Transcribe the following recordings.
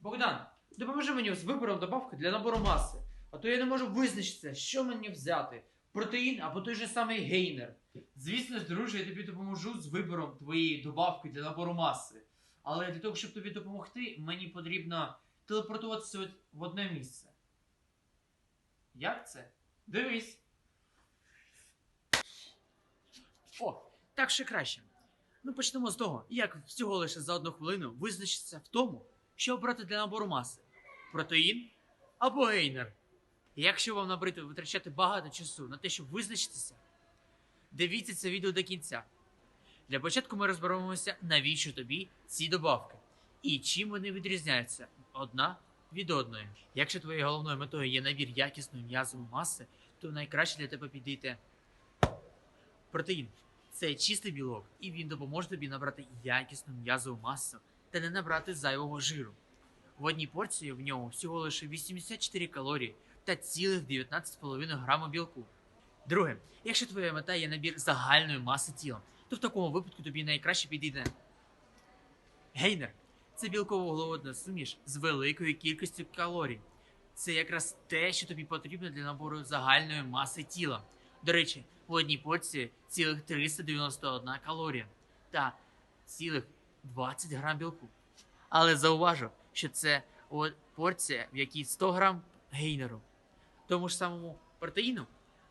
Богдан, допоможи мені з вибором добавки для набору маси. А то я не можу визначитися, що мені взяти: протеїн або той же самий гейнер. Звісно друже, я тобі допоможу з вибором твоєї добавки для набору маси. Але для того, щоб тобі допомогти, мені потрібно телепортуватися в одне місце. Як це? Дивись. О, так ще краще. Ну почнемо з того, як всього лише за одну хвилину визначитися в тому, що обрати для набору маси: протеїн або гейнер. Якщо вам набрити витрачати багато часу на те, щоб визначитися, дивіться це відео до кінця. Для початку ми розберемося, навіщо тобі ці добавки і чим вони відрізняються одна від одної. Якщо твоєю головною метою є набір якісної м'язової маси, то найкраще для тебе підійде протеїн. Це чистий білок, і він допоможе тобі набрати якісну м'язову масу та не набрати зайвого жиру. В одній порції в ньому всього лише 84 калорії та цілих 19,5 грама білку. Друге, якщо твоя мета є набір загальної маси тіла, то в такому випадку тобі найкраще підійде гейнер. Це білково-вуглеводна суміш з великою кількістю калорій. Це якраз те, що тобі потрібно для набору загальної маси тіла. До речі, в одній порції цілих 391 калорія та цілих 20 грам білку. Але зауважу, що це порція, в якій 100 грам гейнеру. Тому ж самому протеїну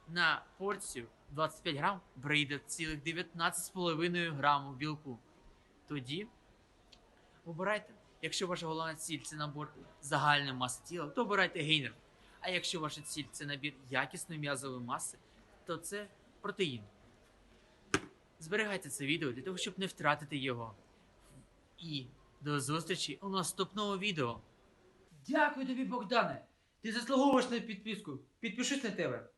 на порцію 25 грам прийде цілих 19,5 грамів білку. Тоді обирайте. Якщо ваша головна ціль це набор загальної маси тіла, то обирайте гейнер. А якщо ваша ціль це набір якісної м'язової маси, то це протеїн. Зберігайте це відео для того, щоб не втратити його. І до зустрічі у наступному відео. Дякую тобі, Богдане! Ти заслуговуєш на підписку. Підпишись на тебе.